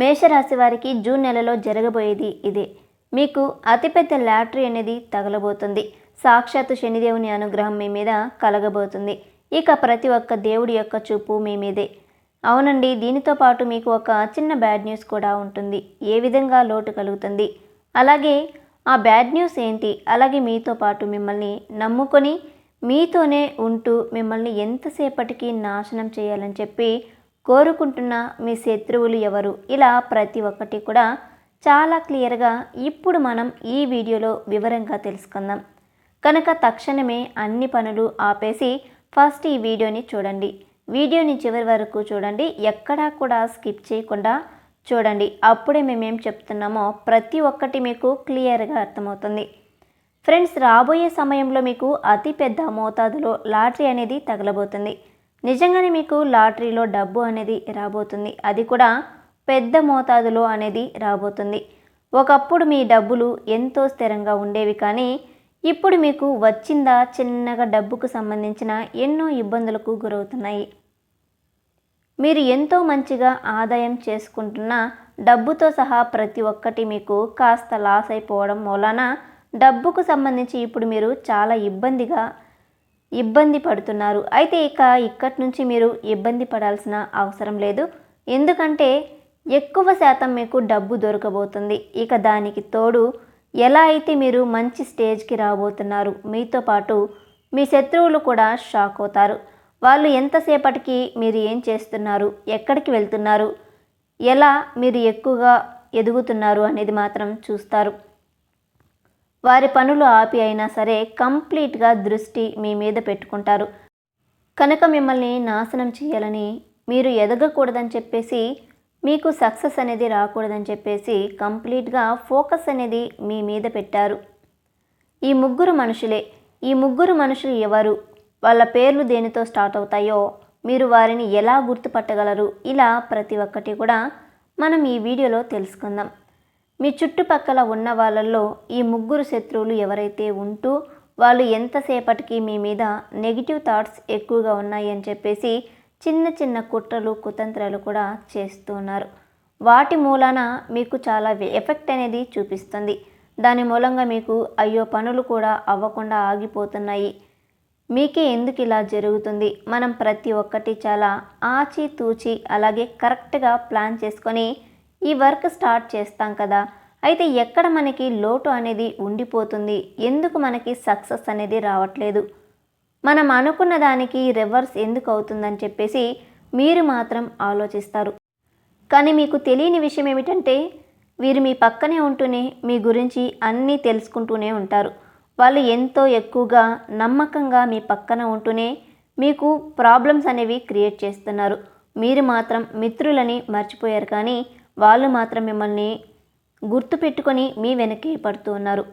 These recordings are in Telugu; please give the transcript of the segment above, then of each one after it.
మేషరాశి వారికి జూన్ నెలలో జరగబోయేది ఇదే. మీకు అతిపెద్ద లాటరీ అనేది తగలబోతుంది. సాక్షాత్తు శనిదేవుని అనుగ్రహం మీ మీద కలగబోతుంది. ఇక ప్రతి ఒక్క దేవుడి యొక్క చూపు మీ మీదే. అవునండి దీనితో పాటు మీకు ఒక చిన్న బ్యాడ్ న్యూస్ కూడా ఉంటుంది. ఏ విధంగా లోటు కలుగుతుంది? అలాగే ఆ బ్యాడ్ న్యూస్ ఏంటి? అలాగే మీతో పాటు మిమ్మల్ని నమ్ముకొని మీతోనే ఉంటూ మిమ్మల్ని ఎంతసేపటికి నాశనం చేయాలని చెప్పి కోరుకుంటున్న మీ శత్రువులు ఎవరు? ఇలా ప్రతి ఒక్కటి కూడా చాలా క్లియర్గా ఇప్పుడు మనం ఈ వీడియోలో వివరంగా తెలుసుకుందాం. కనుక తక్షణమే అన్ని పనులు ఆపేసి ఫస్ట్ ఈ వీడియోని చూడండి. వీడియోని చివరి వరకు చూడండి. ఎక్కడా కూడా స్కిప్ చేయకుండా చూడండి. అప్పుడే మేమేం చెప్తున్నామో ప్రతి ఒక్కటి మీకు క్లియర్గా అర్థమవుతుంది. ఫ్రెండ్స్ రాబోయే సమయంలో మీకు అతిపెద్ద మోతాదులో లాటరీ అనేది తగలబోతుంది. నిజంగానే మీకు లాటరీలో డబ్బు అనేది రాబోతుంది. అది కూడా పెద్ద మోతాదులో అనేది రాబోతుంది. ఒకప్పుడు మీ డబ్బులు ఎంతో స్థిరంగా ఉండేవి కానీ ఇప్పుడు మీకు వచ్చిందా చిన్నగా డబ్బుకు సంబంధించిన ఎన్నో ఇబ్బందులకు గురవుతున్నాయి. మీరు ఎంతో మంచిగా ఆదాయం చేసుకుంటున్న డబ్బుతో సహా ప్రతి ఒక్కటి మీకు కాస్త లాస్ అయిపోవడం మూలాన డబ్బుకు సంబంధించి ఇప్పుడు మీరు చాలా ఇబ్బందిగా ఇబ్బంది పడుతున్నారు. అయితే ఇక ఇక్కడి నుంచి మీరు ఇబ్బంది పడాల్సిన అవసరం లేదు. ఎందుకంటే ఎక్కువ శాతం మీకు డబ్బు దొరకబోతుంది. ఇక దానికి తోడు ఎలా అయితే మీరు మంచి స్టేజ్కి రాబోతున్నారు మీతో పాటు మీ శత్రువులు కూడా షాక్ అవుతారు. వాళ్ళు ఎంతసేపటికి మీరు ఏం చేస్తున్నారు ఎక్కడికి వెళ్తున్నారు ఎలా మీరు ఎక్కువగా ఎదుగుతున్నారు అనేది మాత్రం చూస్తారు. వారి పనులు ఆపి అయినా సరే కంప్లీట్గా దృష్టి మీ మీద పెట్టుకుంటారు. కనుక మిమ్మల్ని నాశనం చేయాలని మీరు ఎదగకూడదని చెప్పేసి మీకు సక్సెస్ అనేది రాకూడదని చెప్పేసి కంప్లీట్గా ఫోకస్ అనేది మీ మీద పెట్టారు. ఈ ముగ్గురు మనుషులే ఈ ముగ్గురు మనుషులు ఎవరు వాళ్ళ పేర్లు దేనితో స్టార్ట్ అవుతాయో మీరు వారిని ఎలా గుర్తుపట్టగలరు? ఇలా ప్రతి ఒక్కటి కూడా మనం ఈ వీడియోలో తెలుసుకుందాం. మీ చుట్టుపక్కల ఉన్న వాళ్ళల్లో ఈ ముగ్గురు శత్రువులు ఎవరైతే ఉంటూ వాళ్ళు ఎంతసేపటికి మీ మీద నెగిటివ్ థాట్స్ ఎక్కువగా ఉన్నాయి అని చెప్పేసి చిన్న చిన్న కుట్రలు కుతంత్రాలు కూడా చేస్తున్నారు. వాటి మూలాన మీకు చాలా ఎఫెక్ట్ అనేది చూపిస్తుంది. దాని మూలంగా మీకు అయ్యో పనులు కూడా అవ్వకుండా ఆగిపోతున్నాయి. మీకే ఎందుకు ఇలా జరుగుతుంది? మనం ప్రతి ఒక్కటి చాలా ఆచి తూచి అలాగే కరెక్ట్గా ప్లాన్ చేసుకొని ఈ వర్క్ స్టార్ట్ చేస్తాం కదా. అయితే ఎక్కడ మనకి లోటు అనేది ఉండిపోతుంది? ఎందుకు మనకి సక్సెస్ అనేది రావట్లేదు? మనం అనుకున్న దానికి రివర్స్ ఎందుకు అవుతుందని చెప్పేసి మీరు మాత్రం ఆలోచిస్తారు. కానీ మీకు తెలియని విషయం ఏమిటంటే వీరు మీ పక్కనే ఉంటూనే మీ గురించి అన్నీ తెలుసుకుంటూనే ఉంటారు. వాళ్ళు ఎంతో ఎక్కువగా నమ్మకంగా మీ పక్కన ఉంటూనే మీకు ప్రాబ్లమ్స్ అనేవి క్రియేట్ చేస్తున్నారు. మీరు మాత్రం మిత్రులని మర్చిపోయారు కానీ వాళ్ళు మాత్రం మిమ్మల్ని గుర్తుపెట్టుకొని మీ వెనకే పడుతూ ఉన్నారు.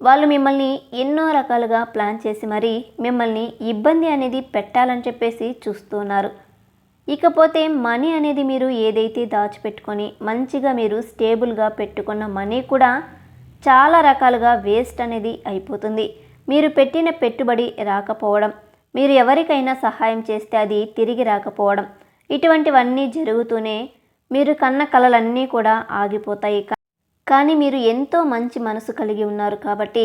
వాళ్ళు మిమ్మల్ని ఎన్నో రకాలుగా ప్లాన్ చేసి మరీ మిమ్మల్ని ఇబ్బంది అనేది పెట్టాలని చెప్పేసి చూస్తున్నారు ఇకపోతే మనీ అనేది మీరు ఏదైతే దాచిపెట్టుకొని మంచిగా మీరు స్టేబుల్గా పెట్టుకున్న మనీ కూడా చాలా రకాలుగా వేస్ట్ అనేది అయిపోతుంది. మీరు పెట్టిన పెట్టుబడి రాకపోవడం మీరు ఎవరికైనా సహాయం చేస్తే అది తిరిగి రాకపోవడం ఇటువంటివన్నీ జరుగుతూనే మీరు కన్న కలలన్నీ కూడా ఆగిపోతాయి కానీ మీరు ఎంతో మంచి మనసు కలిగి ఉన్నారు కాబట్టి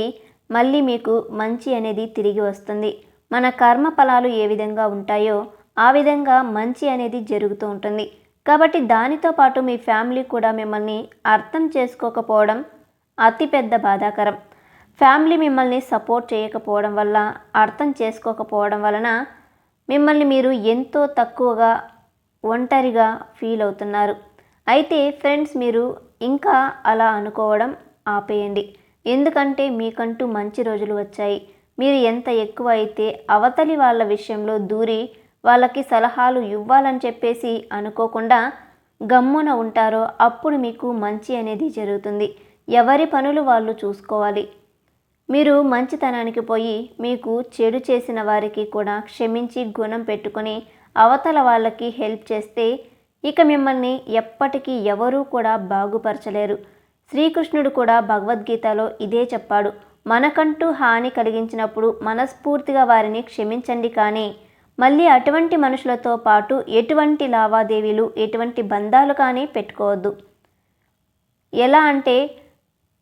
మళ్ళీ మీకు మంచి అనేది తిరిగి వస్తుంది. మన కర్మ ఫలాలు ఏ విధంగా ఉంటాయో ఆ విధంగా మంచి అనేది జరుగుతూ ఉంటుంది. కాబట్టి దానితో పాటు మీ ఫ్యామిలీ కూడా మిమ్మల్ని అర్థం చేసుకోకపోవడం అతిపెద్ద బాధాకరం. ఫ్యామిలీ మిమ్మల్ని సపోర్ట్ చేయకపోవడం వల్ల అర్థం చేసుకోకపోవడం వలన మిమ్మల్ని మీరు ఎంతో తక్కువగా ఒంటరిగా ఫీల్ అవుతున్నారు. అయితే ఫ్రెండ్స్ మీరు ఇంకా అలా అనుకోవడం ఆపేయండి. ఎందుకంటే మీకంటూ మంచి రోజులు వచ్చాయి. మీరు ఎంత ఎక్కువ అయితే అవతలి వాళ్ళ విషయంలో దూరి వాళ్ళకి సలహాలు ఇవ్వాలని చెప్పేసి అనుకోకుండా గమ్మున ఉంటారో అప్పుడు మీకు మంచి అనేది జరుగుతుంది. ఎవరి పనులు వాళ్ళు చూసుకోవాలి. మీరు మంచితనానికి పోయి మీకు చెడు చేసిన వారికి కూడా క్షమించి గుణం పెట్టుకొని అవతల వాళ్ళకి హెల్ప్ చేస్తే ఇక మిమ్మల్ని ఎప్పటికీ ఎవరూ కూడా బాగుపరచలేరు. శ్రీకృష్ణుడు కూడా భగవద్గీతలో ఇదే చెప్పాడు. మనకంటూ హాని కలిగించినప్పుడు మనస్ఫూర్తిగా వారిని క్షమించండి కానీ మళ్ళీ అటువంటి మనుషులతో పాటు ఎటువంటి లావాదేవీలు ఎటువంటి బంధాలు కానీ పెట్టుకోవద్దు. ఎలా అంటే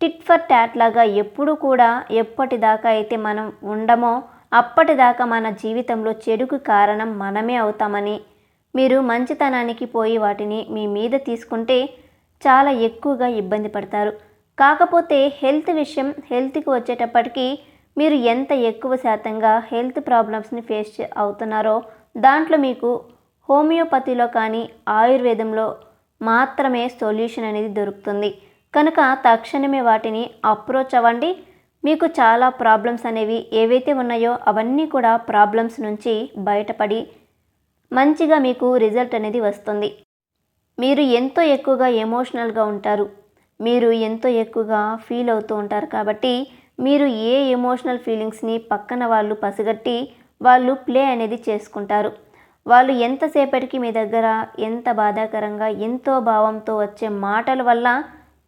టిట్ ఫర్ ట్యాట్ లాగా ఎప్పుడు కూడా ఎప్పటిదాకా అయితే మనం ఉండమో అప్పటిదాకా మన జీవితంలో చెడుకు కారణం మనమే అవుతామని మీరు మంచితనానికి పోయి వాటిని మీ మీద తీసుకుంటే చాలా ఎక్కువగా ఇబ్బంది పడతారు. కాకపోతే హెల్త్ విషయం హెల్త్కి వచ్చేటప్పటికి మీరు ఎంత ఎక్కువ శాతంగా హెల్త్ ప్రాబ్లమ్స్ని ఫేస్ అవుతున్నారో దాంట్లో మీకు హోమియోపతిలో కానీ ఆయుర్వేదంలో మాత్రమే సొల్యూషన్ అనేది దొరుకుతుంది. కనుక తక్షణమే వాటిని అప్రోచ్ అవ్వండి. మీకు చాలా ప్రాబ్లమ్స్ అనేవి ఏవైతే ఉన్నాయో అవన్నీ కూడా ప్రాబ్లమ్స్ నుంచి బయటపడి మంచిగా మీకు రిజల్ట్ అనేది వస్తుంది. మీరు ఎంతో ఎక్కువగా ఎమోషనల్గా ఉంటారు. మీరు ఎంతో ఎక్కువగా ఫీల్ అవుతూ ఉంటారు కాబట్టి మీరు ఏ ఎమోషనల్ ఫీలింగ్స్ని పక్కన వాళ్ళు పసిగట్టి వాళ్ళు ప్లే అనేది చేసుకుంటారు. వాళ్ళు ఎంతసేపటికి మీ దగ్గర ఎంత బాధాకరంగా ఎంతో భావంతో వచ్చే మాటల వల్ల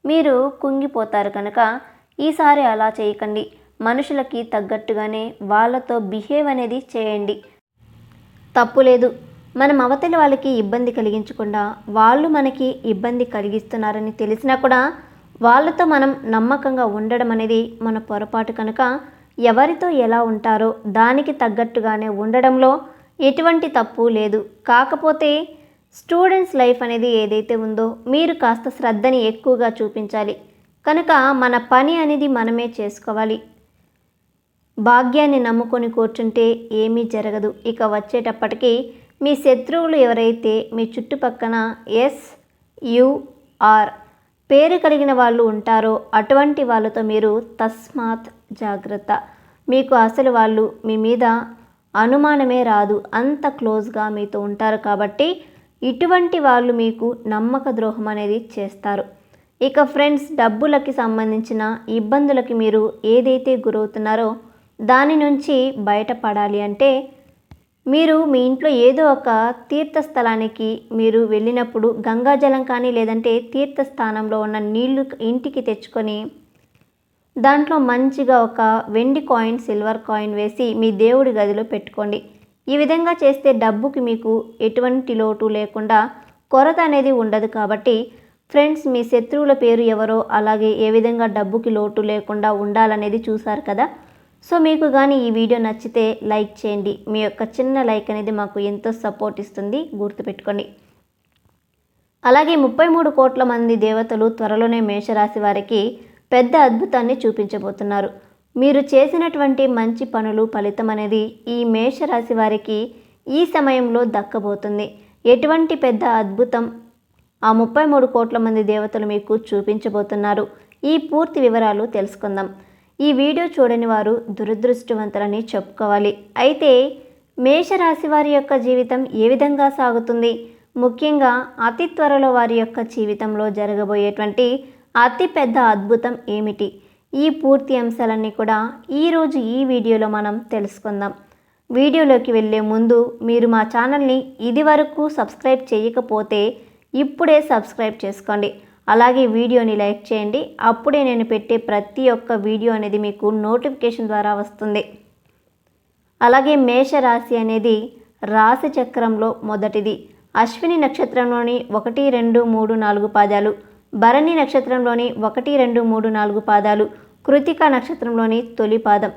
మీరు కుంగిపోతారు కనుక ఈసారి అలా చేయకండి. మనుషులకి తగ్గట్టుగానే వాళ్ళతో బిహేవ్ అనేది చేయండి. తప్పు లేదు. మనం అవతలి వాళ్ళకి ఇబ్బంది కలిగించకుండా వాళ్ళు మనకి ఇబ్బంది కలిగిస్తున్నారని తెలిసినా కూడా వాళ్ళతో మనం నమ్మకంగా ఉండడం అనేది మన పొరపాటు కనుక ఎవరితో ఎలా ఉంటారో దానికి తగ్గట్టుగానే ఉండడంలో ఎటువంటి తప్పు లేదు. కాకపోతే స్టూడెంట్స్ లైఫ్ అనేది ఏదైతే ఉందో మీరు కాస్త శ్రద్ధని ఎక్కువగా చూపించాలి. కనుక మన పని అనేది మనమే చేసుకోవాలి. భాగ్యాన్ని నమ్ముకొని కూర్చుంటే ఏమీ జరగదు. ఇక వచ్చేటప్పటికి మీ శత్రువులు ఎవరైతే మీ చుట్టుపక్కన ఎస్ యుఆర్ పేరు కలిగిన వాళ్ళు ఉంటారో అటువంటి వాళ్ళతో మీరు తస్మాత్ జాగ్రత్త. మీకు అసలు వాళ్ళు మీ మీద అనుమానమే రాదు. అంత క్లోజ్గా మీతో ఉంటారు కాబట్టి ఇటువంటి వాళ్ళు మీకు నమ్మక ద్రోహం అనేది చేస్తారు. ఇక ఫ్రెండ్స్ డబ్బులకి సంబంధించిన ఇబ్బందులకి మీరు ఏదైతే గురవుతున్నారో దాని నుంచి బయటపడాలి అంటే మీరు మీ ఇంట్లో ఏదో ఒక తీర్థస్థలానికి మీరు వెళ్ళినప్పుడు గంగాజలం కానీ లేదంటే తీర్థస్థానంలో ఉన్న నీళ్ళు ఇంటికి తెచ్చుకొని దాంట్లో మంచిగా ఒక వెండి కాయిన్ సిల్వర్ కాయిన్ వేసి మీ దేవుడి గదిలో పెట్టుకోండి. ఈ విధంగా చేస్తే డబ్బుకి మీకు ఎటువంటి లోటు లేకుండా కొరత అనేది ఉండదు కాబట్టి ఫ్రెండ్స్ మీ శత్రువుల పేరు ఎవరో అలాగే ఏ విధంగా డబ్బుకి లోటు లేకుండా ఉండాలనేది చూసారు కదా? సో మీకు కానీ ఈ వీడియో నచ్చితే లైక్ చేయండి. మీ యొక్క చిన్న లైక్ అనేది మాకు ఎంతో సపోర్ట్ ఇస్తుంది. గుర్తుపెట్టుకోండి. అలాగే ముప్పై మూడు కోట్ల మంది దేవతలు త్వరలోనే మేషరాశి వారికి పెద్ద అద్భుతాన్ని చూపించబోతున్నారు. మీరు చేసినటువంటి మంచి పనులు ఫలితం అనేది ఈ మేషరాశి వారికి ఈ సమయంలో దక్కబోతుంది. ఎటువంటి పెద్ద అద్భుతం ఆ ముప్పై మూడు కోట్ల మంది దేవతలు మీకు చూపించబోతున్నారు. ఈ పూర్తి వివరాలు తెలుసుకుందాం. ఈ వీడియో చూడని వారు దురదృష్టవంతులని చెప్పుకోవాలి. అయితే మేషరాశి వారి యొక్క జీవితం ఏ విధంగా సాగుతుంది? ముఖ్యంగా అతి త్వరలో వారి యొక్క జీవితంలో జరగబోయేటువంటి అతి పెద్ద అద్భుతం ఏమిటి? ఈ పూర్తి అంశాలన్నీ కూడా ఈరోజు ఈ వీడియోలో మనం తెలుసుకుందాం. వీడియోలోకి వెళ్ళే ముందు మీరు మా ఛానల్ని ఇది వరకు సబ్స్క్రైబ్ చేయకపోతే ఇప్పుడే సబ్స్క్రైబ్ చేసుకోండి. అలాగే వీడియోని లైక్ చేయండి. అప్పుడే నేను పెట్టే ప్రతి ఒక్క వీడియో అనేది మీకు నోటిఫికేషన్ ద్వారా వస్తుంది. అలాగే మేషరాశి అనేది రాశి చక్రంలో మొదటిది. అశ్విని నక్షత్రంలోని ఒకటి రెండు మూడు నాలుగు పాదాలు భరణి నక్షత్రంలోని ఒకటి రెండు మూడు నాలుగు పాదాలు కృతిక నక్షత్రంలోని తొలి పాదం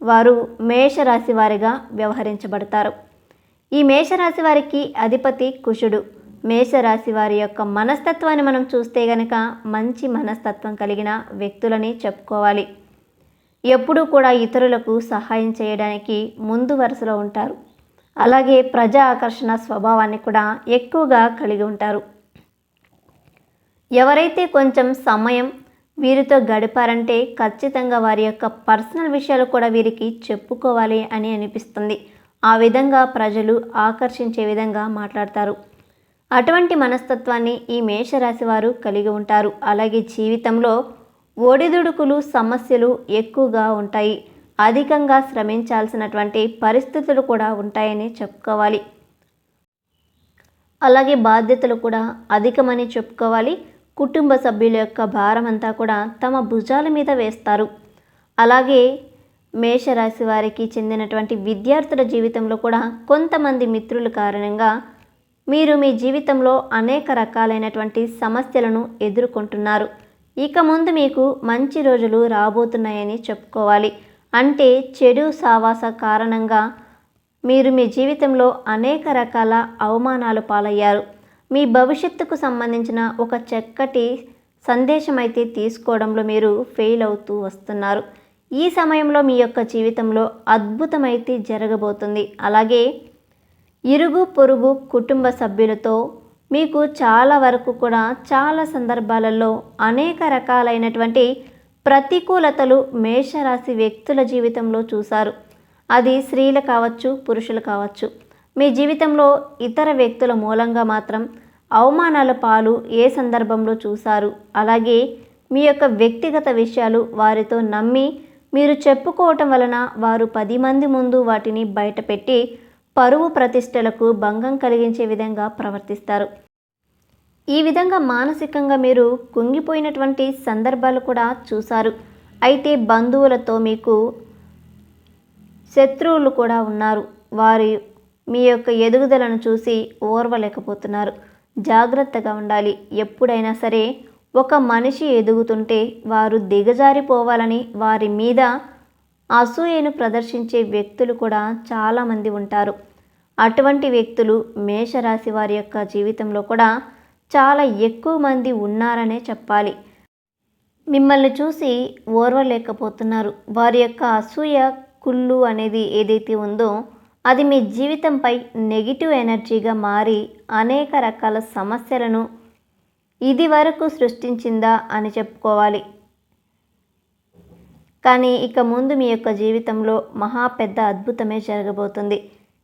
వారు మేషరాశి వారిగా వ్యవహరించబడతారు. ఈ మేషరాశి వారికి అధిపతి కుషుడు. మేషరాశి వారి యొక్క మనస్తత్వాన్ని మనం చూస్తే గనక మంచి మనస్తత్వం కలిగిన వ్యక్తులని చెప్పుకోవాలి. ఎప్పుడూ కూడా ఇతరులకు సహాయం చేయడానికి ముందు వరుసలో ఉంటారు. అలాగే ప్రజా ఆకర్షణ స్వభావాన్ని కూడా ఎక్కువగా కలిగి ఉంటారు. ఎవరైతే కొంచెం సమయం వీరితో గడిపారంటే ఖచ్చితంగా వారి యొక్క పర్సనల్ విషయాలు కూడా వీరికి చెప్పుకోవాలి అని అనిపిస్తుంది. ఆ విధంగా ప్రజలు ఆకర్షించే విధంగా మాట్లాడతారు. అటువంటి మనస్తత్వాన్ని ఈ మేషరాశి వారు కలిగి ఉంటారు. అలాగే జీవితంలో ఒడిదుడుకులు సమస్యలు ఎక్కువగా ఉంటాయి. అధికంగా శ్రమించాల్సినటువంటి పరిస్థితులు కూడా ఉంటాయని చెప్పుకోవాలి. అలాగే బాధ్యతలు కూడా అధికమని చెప్పుకోవాలి. కుటుంబ సభ్యుల యొక్క భారం అంతా కూడా తమ భుజాల మీద వేస్తారు. అలాగే మేషరాశి వారికి చెందినటువంటి విద్యార్థుల జీవితంలో కూడా కొంతమంది మిత్రుల కారణంగా మీరు మీ జీవితంలో అనేక రకాలైనటువంటి సమస్యలను ఎదుర్కొంటున్నారు. ఇక ముందు మీకు మంచి రోజులు రాబోతున్నాయని చెప్పుకోవాలి. అంటే చెడు సావాస కారణంగా మీరు మీ జీవితంలో అనేక రకాల అవమానాలు పాలయ్యారు. మీ భవిష్యత్తుకు సంబంధించిన ఒక చక్కటి సందేశం అయితే తీసుకోవడంలో మీరు ఫెయిల్ అవుతూ వస్తున్నారు. ఈ సమయంలో మీ యొక్క జీవితంలో అద్భుతమైతే జరగబోతుంది. అలాగే ఇరుగు పొరుగు కుటుంబ సభ్యులతో మీకు చాలా వరకు కూడా చాలా సందర్భాలలో అనేక రకాలైనటువంటి ప్రతికూలతలు మేషరాశి వ్యక్తుల జీవితంలో చూశారు. అది స్త్రీలు కావచ్చు పురుషులు కావచ్చు. మీ జీవితంలో ఇతర వ్యక్తుల మూలంగా మాత్రం అవమానాల పాలు ఏ సందర్భంలో చూశారు? అలాగే మీ యొక్క వ్యక్తిగత విషయాలు వారితో నమ్మి మీరు చెప్పుకోవటం వలన వారు పది మంది ముందు వాటిని బయటపెట్టి పరువు ప్రతిష్టలకు భంగం కలిగించే విధంగా ప్రవర్తిస్తారు. ఈ విధంగా మానసికంగా మీరు కుంగిపోయినటువంటి సందర్భాలు కూడా చూశారు. అయితే బంధువులతో మీకు శత్రువులు కూడా ఉన్నారు. వారి మీ యొక్క ఎదుగుదలను చూసి ఓర్వలేకపోతున్నారు. జాగ్రత్తగా ఉండాలి. ఎప్పుడైనా సరే ఒక మనిషి ఎదుగుతుంటే వారు దిగజారిపోవాలని వారి మీద అసూయను ప్రదర్శించే వ్యక్తులు కూడా చాలామంది ఉంటారు. అటువంటి వ్యక్తులు మేషరాశి వారి యొక్క జీవితంలో కూడా చాలా ఎక్కువ మంది ఉన్నారనే చెప్పాలి. మిమ్మల్ని చూసి ఓర్వలేకపోతున్నారు. వారి యొక్క అసూయ కుళ్ళు అనేది ఏదైతే ఉందో అది మీ జీవితంపై నెగిటివ్ ఎనర్జీగా మారి అనేక రకాల సమస్యలను ఇది వరకు సృష్టించిందా అని చెప్పుకోవాలి. కానీ ఇక ముందు మీ యొక్క జీవితంలో మహా పెద్ద అద్భుతమే జరగబోతుంది.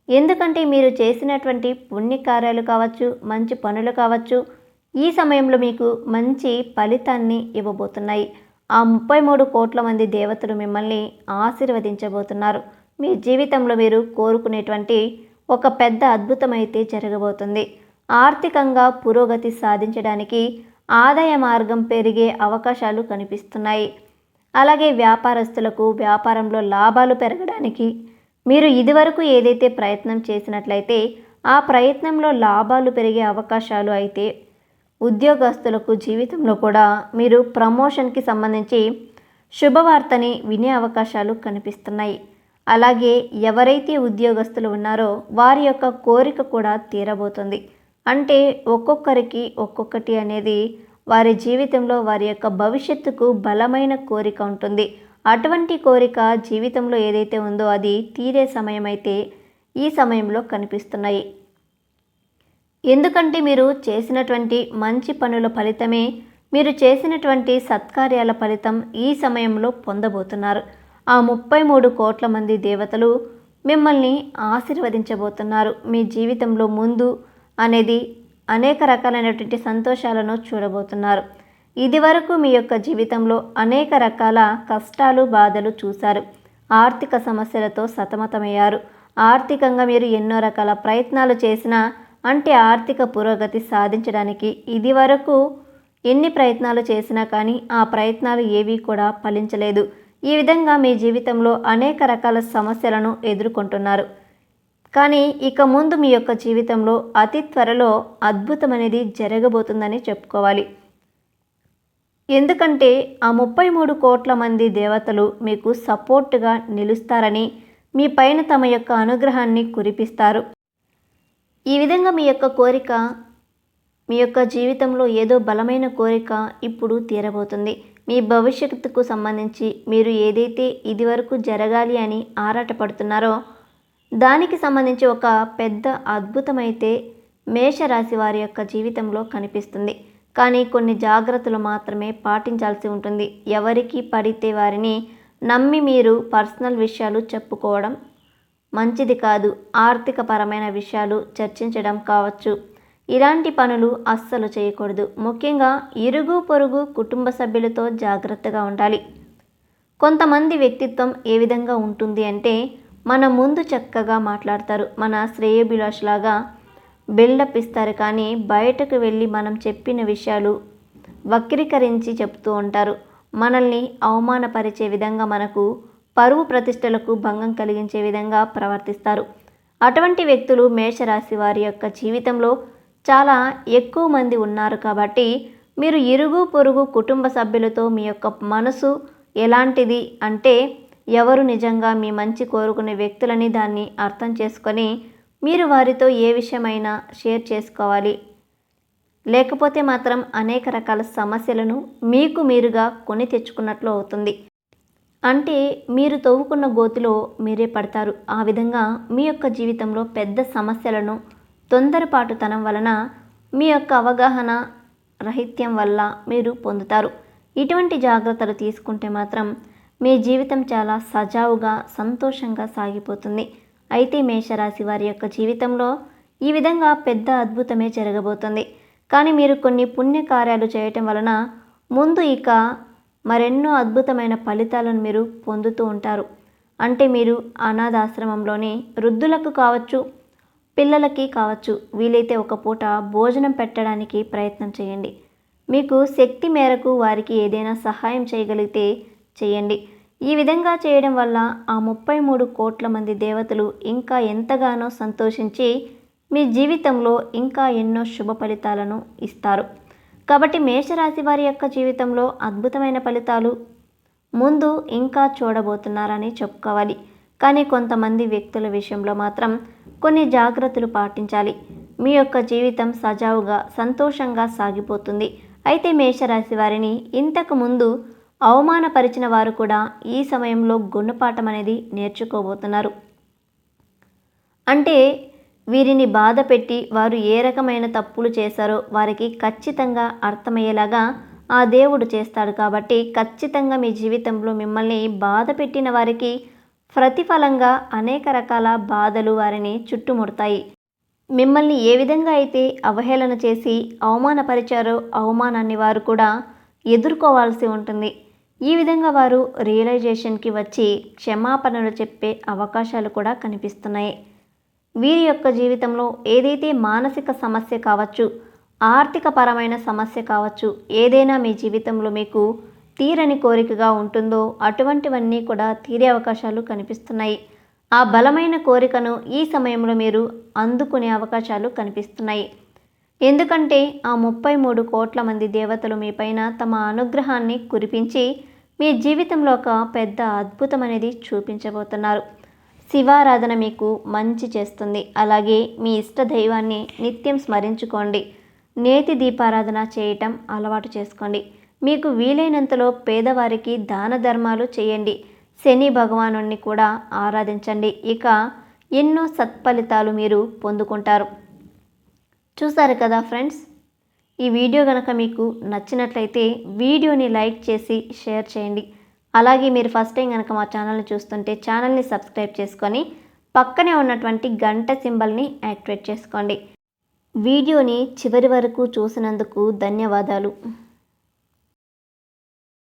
ఎందుకంటే మీరు చేసినటువంటి పుణ్యకార్యాలు కావచ్చు మంచి పనులు కావచ్చు ఈ సమయంలో మీకు మంచి ఫలితాన్ని ఇవ్వబోతున్నాయి. ఆ ముప్పై మూడు కోట్ల మంది దేవతలు మిమ్మల్ని ఆశీర్వదించబోతున్నారు. మీ జీవితంలో మీరు కోరుకునేటువంటి ఒక పెద్ద అద్భుతమైతే జరగబోతుంది. ఆర్థికంగా పురోగతి సాధించడానికి ఆదాయ మార్గం పెరిగే అవకాశాలు కనిపిస్తున్నాయి. అలాగే వ్యాపారస్తులకు వ్యాపారంలో లాభాలు పెరగడానికి మీరు ఇదివరకు ఏదైతే ప్రయత్నం చేసినట్లయితే ఆ ప్రయత్నంలో లాభాలు పెరిగే అవకాశాలు అయితే ఉద్యోగస్తులకు జీవితంలో కూడా మీరు ప్రమోషన్కి సంబంధించి శుభవార్తని వినే అవకాశాలు కనిపిస్తున్నాయి. అలాగే ఎవరైతే ఉద్యోగస్తులు ఉన్నారో వారి యొక్క కోరిక కూడా తీరబోతుంది. అంటే ఒక్కొక్కరికి ఒక్కొక్కటి అనేది వారి జీవితంలో వారి యొక్క భవిష్యత్తుకు బలమైన కోరిక ఉంటుంది. అటువంటి కోరిక జీవితంలో ఏదైతే ఉందో అది తీరే సమయం అయితే ఈ సమయంలో కనిపిస్తున్నాయి. ఎందుకంటే మీరు చేసినటువంటి మంచి పనుల ఫలితమే మీరు చేసినటువంటి సత్కార్యాల ఫలితం ఈ సమయంలో పొందబోతున్నారు. ఆ ముప్పై మూడు కోట్ల మంది దేవతలు మిమ్మల్ని ఆశీర్వదించబోతున్నారు. మీ జీవితంలో ముందు అనేది అనేక రకాలైనటువంటి సంతోషాలను చూడబోతున్నారు. ఇదివరకు మీ యొక్క జీవితంలో అనేక రకాల కష్టాలు బాధలు చూశారు. ఆర్థిక సమస్యలతో సతమతమయ్యారు. ఆర్థికంగా మీరు ఎన్నో రకాల ప్రయత్నాలు చేసినా అంటే ఆర్థిక పురోగతి సాధించడానికి ఇదివరకు ఎన్ని ప్రయత్నాలు చేసినా కానీ ఆ ప్రయత్నాలు ఏవీ కూడా ఫలించలేదు. ఈ విధంగా మీ జీవితంలో అనేక రకాల సమస్యలను ఎదుర్కొంటున్నారు. కానీ ఇక ముందు మీ యొక్క జీవితంలో అతి త్వరలో అద్భుతం అనేది జరగబోతుందని చెప్పుకోవాలి. ఎందుకంటే ఆ ముప్పై మూడు కోట్ల మంది దేవతలు మీకు సపోర్ట్గా నిలుస్తారని మీ పైన తమ యొక్క అనుగ్రహాన్ని కురిపిస్తారు. ఈ విధంగా మీ యొక్క కోరిక మీ యొక్క జీవితంలో ఏదో బలమైన కోరిక ఇప్పుడు తీరబోతుంది. మీ భవిష్యత్తుకు సంబంధించి మీరు ఏదైతే ఇదివరకు జరగాలి అని ఆరాటపడుతున్నారో దానికి సంబంధించి ఒక పెద్ద అద్భుతమైతే మేషరాశి వారి యొక్క జీవితంలో కనిపిస్తుంది. కానీ కొన్ని జాగ్రత్తలు మాత్రమే పాటించాల్సి ఉంటుంది. ఎవరికి పడితే వారిని నమ్మి మీరు పర్సనల్ విషయాలు చెప్పుకోవడం మంచిది కాదు. ఆర్థిక పరమైన విషయాలు చర్చించడం కావచ్చు. ఇలాంటి పనులు అస్సలు చేయకూడదు. ముఖ్యంగా ఇరుగు పొరుగు కుటుంబ సభ్యులతో జాగ్రత్తగా ఉండాలి. కొంతమంది వ్యక్తిత్వం ఏ విధంగా ఉంటుంది అంటే మన ముందు చక్కగా మాట్లాడతారు. మన శ్రేయభిలాషలాగా బిల్డప్ ఇస్తారు కానీ బయటకు వెళ్ళి మనం చెప్పిన విషయాలు వక్రీకరించి చెప్తూ ఉంటారు. మనల్ని అవమానపరిచే విధంగా మనకు పరువు ప్రతిష్టలకు భంగం కలిగించే విధంగా ప్రవర్తిస్తారు. అటువంటి వ్యక్తులు మేషరాశి వారి యొక్క జీవితంలో చాలా ఎక్కువ మంది ఉన్నారు కాబట్టి మీరు ఇరుగు పొరుగు కుటుంబ సభ్యులతో మీ యొక్క మనసు ఎలాంటిది అంటే ఎవరు నిజంగా మీ మంచి కోరుకునే వ్యక్తులని దాన్ని అర్థం చేసుకొని మీరు వారితో ఏ విషయమైనా షేర్ చేసుకోవాలి. లేకపోతే మాత్రం అనేక రకాల సమస్యలను మీకు మీరుగా కొని తెచ్చుకున్నట్లు అవుతుంది. అంటే మీరు తవ్వుకున్న గోతిలో మీరే పడతారు. ఆ విధంగా మీ యొక్క జీవితంలో పెద్ద సమస్యలను తొందరపాటుతనం వలన మీ యొక్క అవగాహన రహిత్యం వల్ల మీరు పొందుతారు. ఇటువంటి జాగ్రత్తలు తీసుకుంటే మాత్రం మీ జీవితం చాలా సజావుగా సంతోషంగా సాగిపోతుంది. అయితే మేషరాశి వారి యొక్క జీవితంలో ఈ విధంగా పెద్ద అద్భుతమే జరగబోతుంది. కానీ మీరు కొన్ని పుణ్యకార్యాలు చేయటం వలన ముందు ఇక మరెన్నో అద్భుతమైన ఫలితాలను మీరు పొందుతూ ఉంటారు. అంటే మీరు అనాథాశ్రమంలోని వృద్ధులకు కావచ్చు పిల్లలకి కావచ్చు వీలైతే ఒక పూట భోజనం పెట్టడానికి ప్రయత్నం చేయండి. మీకు శక్తి మేరకు వారికి ఏదైనా సహాయం చేయగలిగితే చేయండి. ఈ విధంగా చేయడం వల్ల ఆ ముప్పై మూడు కోట్ల మంది దేవతలు ఇంకా ఎంతగానో సంతోషించి మీ జీవితంలో ఇంకా ఎన్నో శుభ ఫలితాలను ఇస్తారు. కాబట్టి మేషరాశి వారి యొక్క జీవితంలో అద్భుతమైన ఫలితాలు ముందు ఇంకా చూడబోతున్నారని చెప్పుకోవాలి. కానీ కొంతమంది వ్యక్తుల విషయంలో మాత్రం కొన్ని జాగ్రత్తలు పాటించాలి. మీ యొక్క జీవితం సజావుగా సంతోషంగా సాగిపోతుంది. అయితే మేషరాశి వారిని ఇంతకు ముందు అవమానపరిచిన వారు కూడా ఈ సమయంలో గుణపాఠం అనేది నేర్చుకోబోతున్నారు. అంటే వీరిని బాధ పెట్టి వారు ఏ రకమైన తప్పులు చేశారో వారికి ఖచ్చితంగా అర్థమయ్యేలాగా ఆ దేవుడు చేస్తాడు కాబట్టి ఖచ్చితంగా మీ జీవితంలో మిమ్మల్ని బాధ పెట్టిన వారికి ప్రతిఫలంగా అనేక రకాల బాధలు వారిని చుట్టుముడతాయి. మిమ్మల్ని ఏ విధంగా అయితే అవహేళన చేసి అవమానపరిచారో అవమానాన్ని వారు కూడా ఎదుర్కోవాల్సి ఉంటుంది. ఈ విధంగా వారు రియలైజేషన్కి వచ్చి క్షమాపణలు చెప్పే అవకాశాలు కూడా కనిపిస్తున్నాయి. వీరి యొక్క జీవితంలో ఏదైతే మానసిక సమస్య కావచ్చు ఆర్థిక పరమైన సమస్య కావచ్చు ఏదైనా మీ జీవితంలో మీకు తీరని కోరికగా ఉంటుందో అటువంటివన్నీ కూడా తీరే అవకాశాలు కనిపిస్తున్నాయి. ఆ బలమైన కోరికను ఈ సమయంలో మీరు అందుకునే అవకాశాలు కనిపిస్తున్నాయి. ఎందుకంటే ఆ ముప్పై మూడు కోట్ల మంది దేవతలు మీపైన తమ అనుగ్రహాన్ని కురిపించి మీ జీవితంలో ఒక పెద్ద అద్భుతం అనేది చూపించబోతున్నారు. శివారాధన మీకు మంచి చేస్తుంది. అలాగే మీ ఇష్ట దైవాన్ని నిత్యం స్మరించుకోండి. నేతి దీపారాధన చేయటం అలవాటు చేసుకోండి. మీకు వీలైనంతలో పేదవారికి దాన ధర్మాలు చేయండి. శని భగవాను కూడా ఆరాధించండి. ఇక ఎన్నో సత్ఫలితాలు మీరు పొందుకుంటారు. చూసారు కదా ఫ్రెండ్స్? ఈ వీడియో కనుక మీకు నచ్చినట్లయితే వీడియోని లైక్ చేసి షేర్ చేయండి. అలాగే మీరు ఫస్ట్ టైం కనుక మా ఛానల్ని చూస్తుంటే ఛానల్ని సబ్స్క్రైబ్ చేసుకొని పక్కనే ఉన్నటువంటి గంట సింబల్ని యాక్టివేట్ చేసుకోండి. వీడియోని చివరి వరకు చూసినందుకు ధన్యవాదాలు.